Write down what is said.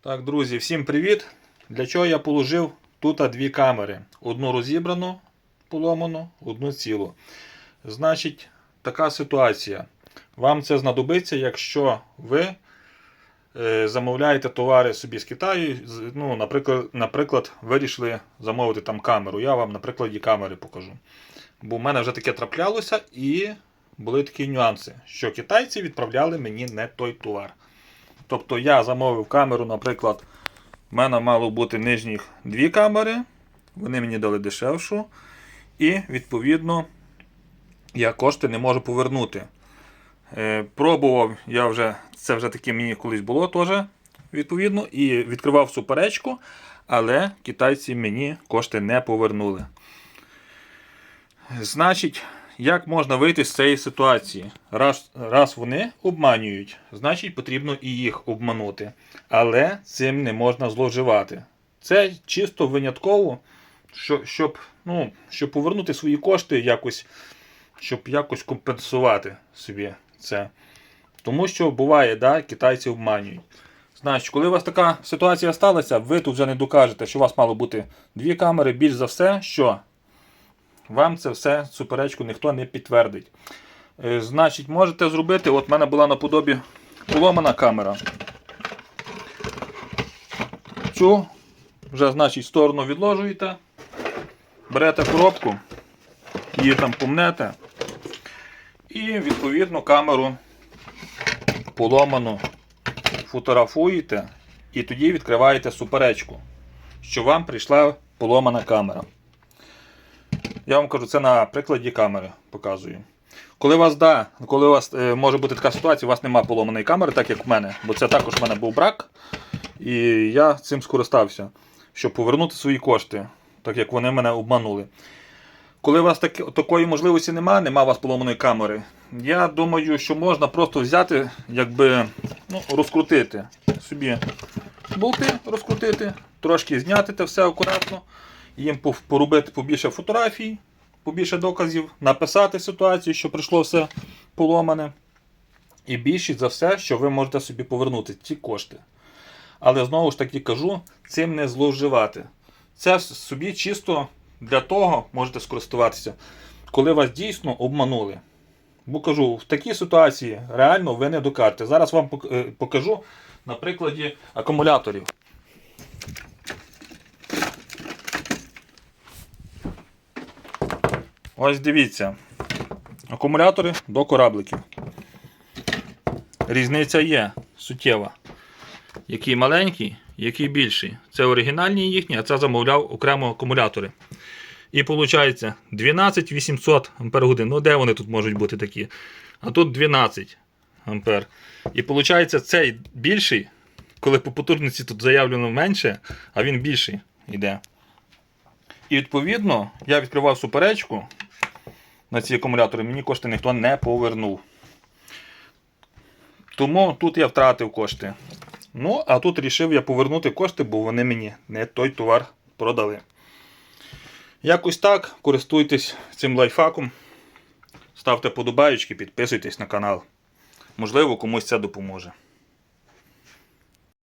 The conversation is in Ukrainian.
Так, друзі, всім привіт! Для чого я положив тут дві камери? Одну розібрану, поломану, одну цілу. Значить, така ситуація. Вам це знадобиться, якщо ви е, замовляєте товари собі з Китаю. Ну, наприклад, наприклад, вирішили замовити там камеру. Я вам на прикладі камери покажу. Бо в мене вже таке траплялося і були такі нюанси, що китайці відправляли мені не той товар. Тобто я замовив камеру, наприклад, в мене мало бути нижніх дві камери, вони мені дали дешевшу. І, відповідно, я кошти не можу повернути. Е, пробував я вже, це вже таке мені колись було теж, відповідно, і відкривав суперечку, але китайці мені кошти не повернули. Значить, як можна вийти з цієї ситуації? Раз, раз вони обманюють, значить потрібно і їх обманути. Але цим не можна зловживати. Це чисто винятково, що, щоб, ну, щоб повернути свої кошти якось, щоб якось компенсувати собі це. Тому що буває, да, китайці обманюють. Значить, коли у вас така ситуація сталася, ви тут вже не докажете, що у вас мало бути дві камери, більш за все, що вам це все суперечку ніхто не підтвердить. Е, Значить, можете зробити, от в мене була наподобі поломана камера. Цю вже, значить, сторону відложуєте, берете коробку, її там помнете, і відповідно камеру поломану фотографуєте, і тоді відкриваєте суперечку, що вам прийшла поломана камера. Я вам кажу, це на прикладі камери показую. Коли у вас, да, коли у вас е, може бути така ситуація, у вас немає поломаної камери, так як в мене, бо це також в мене був брак. І я цим скористався, щоб повернути свої кошти, так як вони мене обманули. Коли у вас так, такої можливості немає, немає у вас поломаної камери, я думаю, що можна просто взяти, якби ну, розкрутити собі болти, розкрутити, трошки зняти це все акуратно їм поробити побільше фотографій, побільше доказів, написати ситуацію, що прийшло все поломане. І більшість за все, що ви можете собі повернути ці кошти. Але знову ж таки кажу, цим не зловживати. Це собі чисто для того можете скористуватися, коли вас дійсно обманули. Бо кажу, в такій ситуації реально ви не докажете. Зараз вам е, покажу на прикладі акумуляторів. Ось дивіться. Акумулятори до корабликів. Різниця є суттєва. Який маленький, який більший. Це оригінальні їхні, а це замовляв окремо акумулятори. І виходить 12800 Ах. Ну, де вони тут можуть бути такі? А тут 12 ампер. І виходить, цей більший, коли по потужності тут заявлено менше, а він більший йде. І відповідно я відкривав суперечку на ці акумулятори, мені кошти ніхто не повернув. Тому тут я втратив кошти. Ну, а тут рішив я повернути кошти, бо вони мені не той товар продали. Якось так, користуйтесь цим лайфхаком. Ставте подобаючки, підписуйтесь на канал. Можливо, комусь це допоможе.